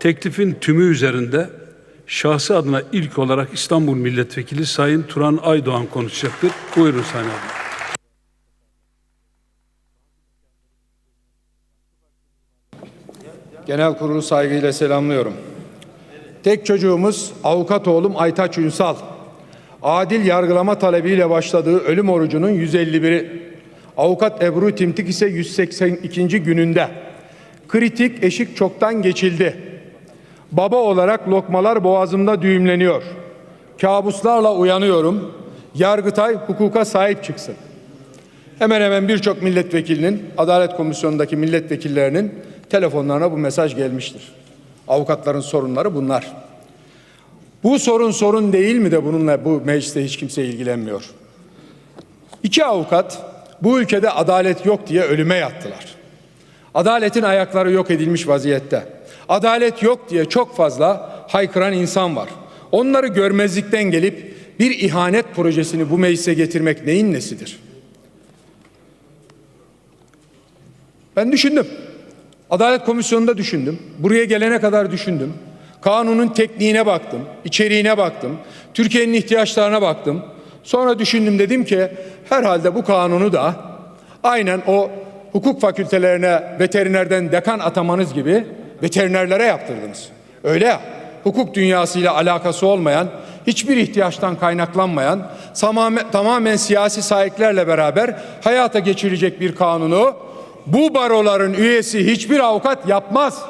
Teklifin tümü üzerinde şahsı adına ilk olarak İstanbul Milletvekili Sayın Turan Aydoğan konuşacaktır. Buyurun Sayın abi. Genel kurulu saygıyla selamlıyorum. Tek çocuğumuz avukat oğlum Aytaç Ünsal. Adil yargılama talebiyle başladığı ölüm orucunun 151'i. Avukat Ebru Timtik ise 182. gününde. Kritik eşik çoktan geçildi. Baba olarak lokmalar boğazımda düğümleniyor. Kabuslarla uyanıyorum. Yargıtay hukuka sahip çıksın. Hemen hemen birçok milletvekilinin, Adalet Komisyonu'ndaki milletvekillerinin telefonlarına bu mesaj gelmiştir. Avukatların sorunları bunlar. Bu sorun sorun değil mi de bununla bu mecliste hiç kimse ilgilenmiyor. İki avukat bu ülkede adalet yok diye ölüme yattılar. Adaletin ayakları yok edilmiş vaziyette. Adalet yok diye çok fazla haykıran insan var. Onları görmezlikten gelip bir ihanet projesini bu meclise getirmek neyin nesidir? Ben düşündüm. Adalet Komisyonu'nda düşündüm. Buraya gelene kadar düşündüm. Kanunun tekniğine baktım, içeriğine baktım, Türkiye'nin ihtiyaçlarına baktım. Sonra düşündüm dedim ki herhalde bu kanunu da aynen o hukuk fakültelerine veterinerden dekan atamanız gibi veterinerlere yaptırdınız. Öyle ya. Hukuk dünyasıyla alakası olmayan, hiçbir ihtiyaçtan kaynaklanmayan, tamamen, tamamen siyasi sahiplerle beraber hayata geçirecek bir kanunu bu baroların üyesi hiçbir avukat yapmaz.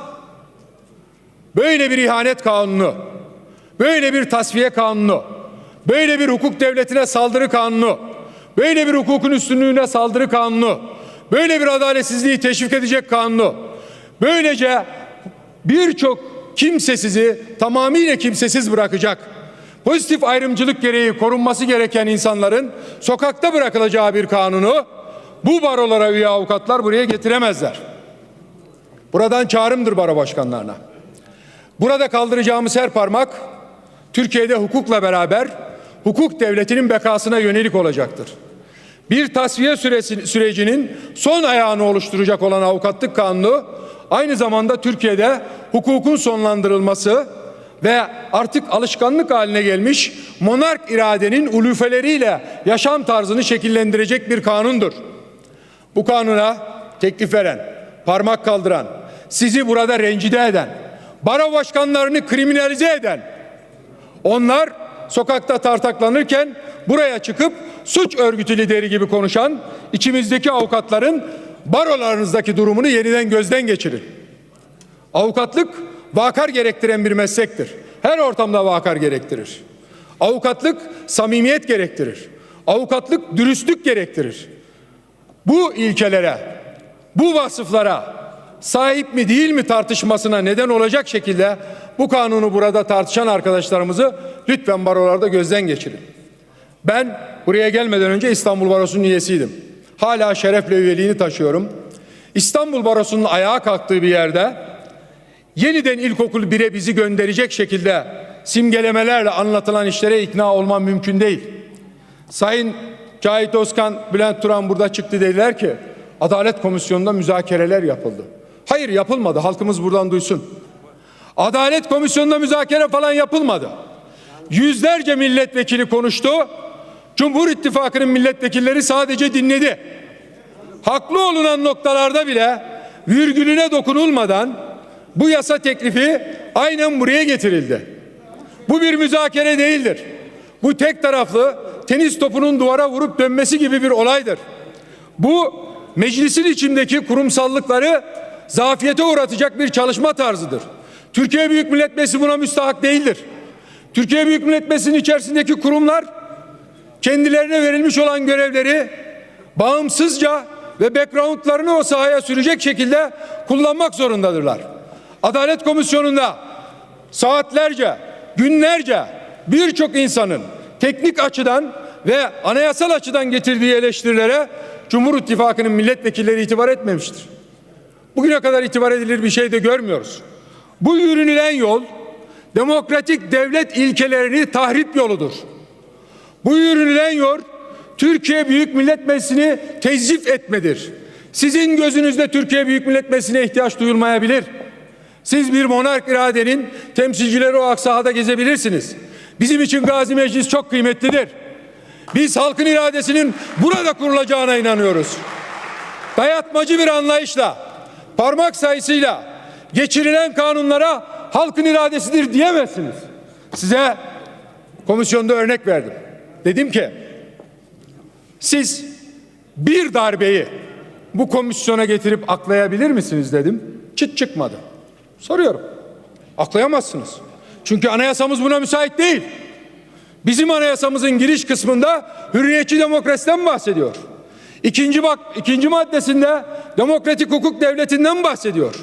Böyle bir ihanet kanunu, böyle bir tasfiye kanunu, böyle bir hukuk devletine saldırı kanunu, böyle bir hukukun üstünlüğüne saldırı kanunu, böyle bir adaletsizliği teşvik edecek kanunu, böylece birçok kimsesizi tamamıyla kimsesiz bırakacak. Pozitif ayrımcılık gereği korunması gereken insanların sokakta bırakılacağı bir kanunu bu barolara üye avukatlar buraya getiremezler. Buradan çağrımdır baro başkanlarına. Burada kaldıracağımız her parmak Türkiye'de hukukla beraber hukuk devletinin bekasına yönelik olacaktır. Bir tasfiye süresi, sürecinin son ayağını oluşturacak olan avukatlık kanunu aynı zamanda Türkiye'de hukukun sonlandırılması ve artık alışkanlık haline gelmiş monark iradenin ulufeleriyle yaşam tarzını şekillendirecek bir kanundur. Bu kanuna teklif veren, parmak kaldıran, sizi burada rencide eden, baro başkanlarını kriminalize eden, onlar sokakta tartaklanırken buraya çıkıp suç örgütü lideri gibi konuşan içimizdeki avukatların barolarınızdaki durumunu yeniden gözden geçirin. Avukatlık vakar gerektiren bir meslektir. Her ortamda vakar gerektirir. Avukatlık samimiyet gerektirir. Avukatlık dürüstlük gerektirir. Bu ilkelere, bu vasıflara sahip mi değil mi tartışmasına neden olacak şekilde bu kanunu burada tartışan arkadaşlarımızı lütfen barolarda gözden geçirin. Ben buraya gelmeden önce İstanbul Barosu'nun üyesiydim. Hala şerefle üyeliğini taşıyorum. İstanbul Barosu'nun ayağa kalktığı bir yerde yeniden ilkokul 1'e bizi gönderecek şekilde simgelemelerle anlatılan işlere ikna olmam mümkün değil. Sayın Cahit Özkan, Bülent Turan burada çıktı dediler ki Adalet Komisyonu'nda müzakereler yapıldı. Hayır yapılmadı. Halkımız buradan duysun. Adalet Komisyonu'nda müzakere falan yapılmadı. Yüzlerce milletvekili konuştu. Cumhur İttifakı'nın milletvekilleri sadece dinledi. Haklı olunan noktalarda bile virgülüne dokunulmadan bu yasa teklifi aynen buraya getirildi. Bu bir müzakere değildir. Bu tek taraflı tenis topunun duvara vurup dönmesi gibi bir olaydır. Bu meclisin içindeki kurumsallıkları zafiyete uğratacak bir çalışma tarzıdır. Türkiye Büyük Millet Meclisi buna müstahak değildir. Türkiye Büyük Millet Meclisi'nin içerisindeki kurumlar kendilerine verilmiş olan görevleri bağımsızca ve backgroundlarını o sahaya sürecek şekilde kullanmak zorundadırlar. Adalet Komisyonu'nda saatlerce, günlerce birçok insanın teknik açıdan ve anayasal açıdan getirdiği eleştirilere Cumhur İttifakı'nın milletvekilleri itibar etmemiştir. Bugüne kadar itibar edilir bir şey de görmüyoruz. Bu yürünülen yol demokratik devlet ilkelerini tahrip yoludur. Bu yürünülen yol Türkiye Büyük Millet Meclisi'ni tezif etmedir. Sizin gözünüzde Türkiye Büyük Millet Meclisi'ne ihtiyaç duyulmayabilir. Siz bir monark iradenin temsilcileri olarak sahada gezebilirsiniz. Bizim için Gazi Meclis çok kıymetlidir. Biz halkın iradesinin burada kurulacağına inanıyoruz. Dayatmacı bir anlayışla, parmak sayısıyla geçirilen kanunlara halkın iradesidir diyemezsiniz. Size komisyonda örnek verdim. Dedim ki siz bir darbeyi bu komisyona getirip aklayabilir misiniz dedim. Çıt çıkmadı. Soruyorum. Aklayamazsınız. Çünkü anayasamız buna müsait değil. Bizim anayasamızın giriş kısmında hürriyetçi demokrasiden bahsediyor. İkinci bak ikinci maddesinde demokratik hukuk devletinden bahsediyor.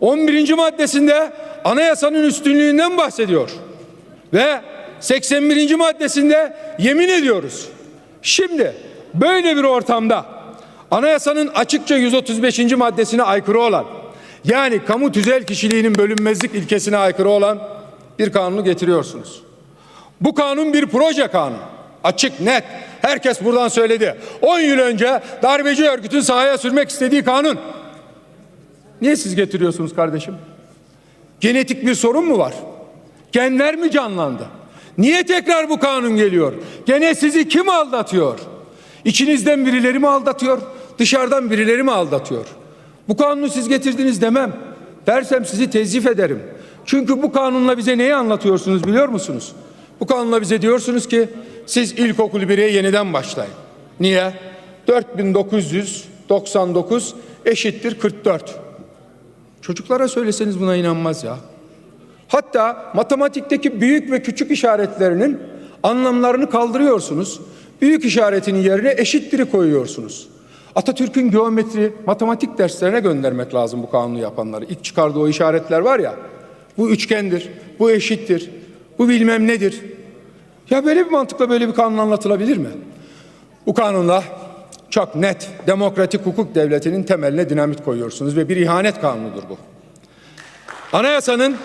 11. maddesinde anayasanın üstünlüğünden bahsediyor. Ve 81. maddesinde yemin ediyoruz. Şimdi böyle bir ortamda anayasanın açıkça 135. maddesine aykırı olan yani kamu tüzel kişiliğinin bölünmezlik ilkesine aykırı olan bir kanunu getiriyorsunuz. Bu kanun bir proje kanunu. Açık, net. Herkes buradan söyledi. 10 yıl önce darbeci örgütün sahaya sürmek istediği kanun. Niye siz getiriyorsunuz kardeşim? Genetik bir sorun mu var? Genler mi canlandı? Niye tekrar bu kanun geliyor? Gene sizi kim aldatıyor? İçinizden birileri mi aldatıyor? Dışarıdan birileri mi aldatıyor? Bu kanunu siz getirdiniz demem. Dersem sizi tezif ederim. Çünkü bu kanunla bize neyi anlatıyorsunuz biliyor musunuz? Bu kanunla bize diyorsunuz ki siz ilkokul 1'e yeniden başlayın. Niye? 4999 eşittir 44. Çocuklara söyleseniz buna inanmaz ya. Hatta matematikteki büyük ve küçük işaretlerinin anlamlarını kaldırıyorsunuz. Büyük işaretinin yerine eşittiri koyuyorsunuz. Atatürk'ün geometri, matematik derslerine göndermek lazım bu kanunu yapanları. İlk çıkardığı o işaretler var ya. Bu üçgendir, bu eşittir, bu bilmem nedir. Ya böyle bir mantıkla böyle bir kanun anlatılabilir mi? Bu kanunla çok net demokratik hukuk devletinin temeline dinamit koyuyorsunuz ve bir ihanet kanunudur bu. Anayasanın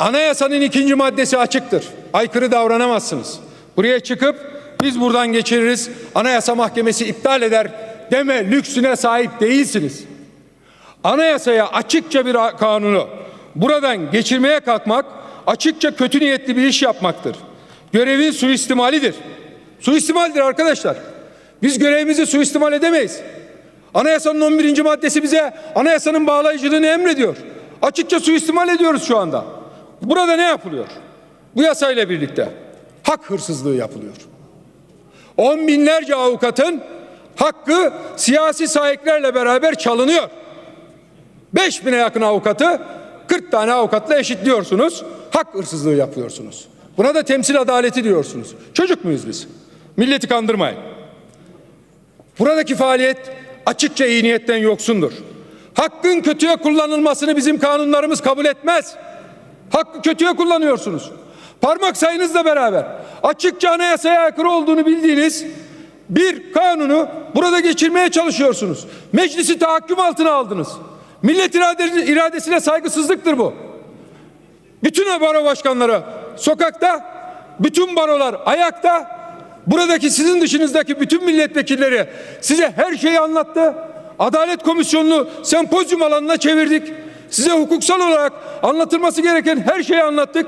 Anayasanın ikinci maddesi açıktır. Aykırı davranamazsınız. Buraya çıkıp biz buradan geçiririz, Anayasa Mahkemesi iptal eder deme lüksüne sahip değilsiniz. Anayasaya açıkça bir kanunu buradan geçirmeye kalkmak açıkça kötü niyetli bir iş yapmaktır. Görevin suistimalidir. Suistimaldir arkadaşlar. Biz görevimizi suistimal edemeyiz. Anayasanın 11. maddesi bize anayasanın bağlayıcılığını emrediyor. Açıkça suistimal ediyoruz şu anda. Burada ne yapılıyor? Bu yasayla birlikte hak hırsızlığı yapılıyor. On binlerce avukatın hakkı siyasi sahiplerle beraber çalınıyor. Beş bine yakın avukatı 40 tane avukatla eşitliyorsunuz. Hak hırsızlığı yapıyorsunuz. Buna da temsil adaleti diyorsunuz. Çocuk muyuz biz? Milleti kandırmayın. Buradaki faaliyet açıkça iyi niyetten yoksundur. Hakkın kötüye kullanılmasını bizim kanunlarımız kabul etmez. Hakkı kötüye kullanıyorsunuz. Parmak sayınızla beraber açıkça anayasaya aykırı olduğunu bildiğiniz bir kanunu burada geçirmeye çalışıyorsunuz. Meclisi tahakküm altına aldınız. Millet irade- iradesine saygısızlıktır bu. Bütün baro başkanları sokakta, bütün barolar ayakta. Buradaki sizin dışınızdaki bütün milletvekilleri size her şeyi anlattı. Adalet Komisyonu'nu sempozyum alanına çevirdik. Size hukuksal olarak anlatılması gereken her şeyi anlattık.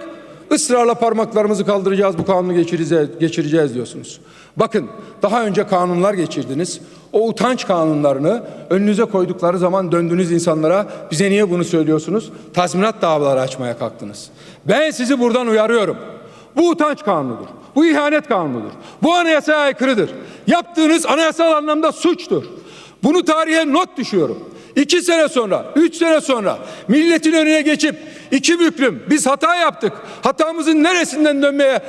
Israrla parmaklarımızı kaldıracağız, bu kanunu geçireceğiz, geçireceğiz diyorsunuz. Bakın daha önce kanunlar geçirdiniz. O utanç kanunlarını önünüze koydukları zaman döndünüz insanlara bize niye bunu söylüyorsunuz? Tazminat davaları açmaya kalktınız. Ben sizi buradan uyarıyorum. Bu utanç kanunudur. Bu ihanet kanunudur. Bu anayasaya aykırıdır. Yaptığınız anayasal anlamda suçtur. Bunu tarihe not düşüyorum. İki sene sonra, üç sene sonra milletin önüne geçip iki büklüm biz hata yaptık. Hatamızın neresinden dönmeye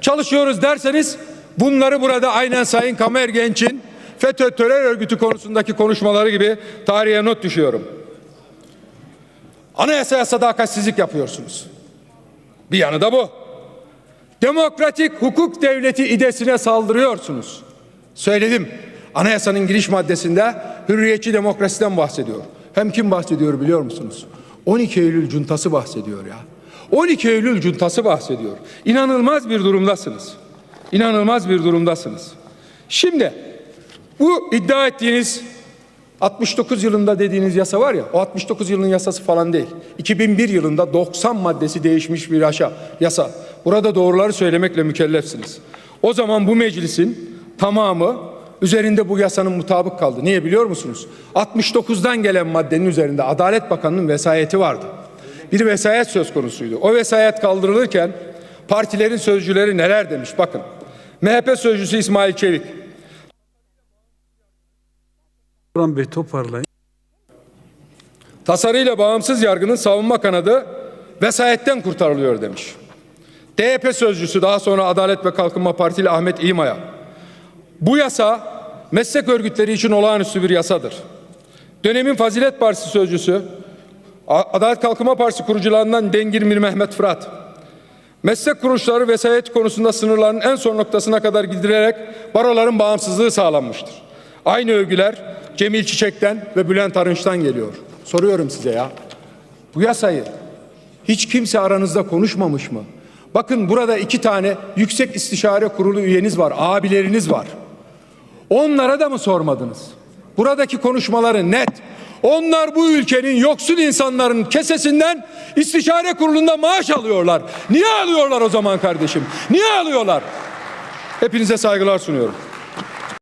çalışıyoruz derseniz bunları burada aynen Sayın Kamer Genç'in FETÖ terör örgütü konusundaki konuşmaları gibi tarihe not düşüyorum. Anayasaya sadakatsizlik yapıyorsunuz. Bir yanı da bu. Demokratik hukuk devleti idesine saldırıyorsunuz. Söyledim. Anayasanın giriş maddesinde hürriyetçi demokrasiden bahsediyor. Hem kim bahsediyor biliyor musunuz? 12 Eylül cuntası bahsediyor ya. 12 Eylül cuntası bahsediyor. İnanılmaz bir durumdasınız. İnanılmaz bir durumdasınız. Şimdi bu iddia ettiğiniz 69 yılında dediğiniz yasa var ya, o 69 yılının yasası falan değil. 2001 yılında 90 maddesi değişmiş bir aşa, yasa. Burada doğruları söylemekle mükellefsiniz. O zaman bu meclisin tamamı üzerinde bu yasanın mutabık kaldı. Niye biliyor musunuz? 69'dan gelen maddenin üzerinde Adalet Bakanı'nın vesayeti vardı. Bir vesayet söz konusuydu. O vesayet kaldırılırken partilerin sözcüleri neler demiş bakın. MHP sözcüsü İsmail Çevik. Turan Bey toparlayın. Tasarıyla bağımsız yargının savunma kanadı vesayetten kurtarılıyor demiş. DYP sözcüsü daha sonra Adalet ve Kalkınma Partili Ahmet İmaya. Bu yasa meslek örgütleri için olağanüstü bir yasadır. Dönemin Fazilet Partisi sözcüsü Adalet Kalkınma Partisi kurucularından Dengirmir Mehmet Fırat. Meslek kuruluşları vesayet konusunda sınırların en son noktasına kadar gidilerek baroların bağımsızlığı sağlanmıştır. Aynı övgüler Cemil Çiçek'ten ve Bülent Arınç'tan geliyor. Soruyorum size ya. Bu yasayı hiç kimse aranızda konuşmamış mı? Bakın burada iki tane yüksek istişare kurulu üyeniz var, abileriniz var. Onlara da mı sormadınız? Buradaki konuşmaları net. Onlar bu ülkenin yoksul insanların kesesinden istişare kurulunda maaş alıyorlar. Niye alıyorlar o zaman kardeşim? Niye alıyorlar? Hepinize saygılar sunuyorum.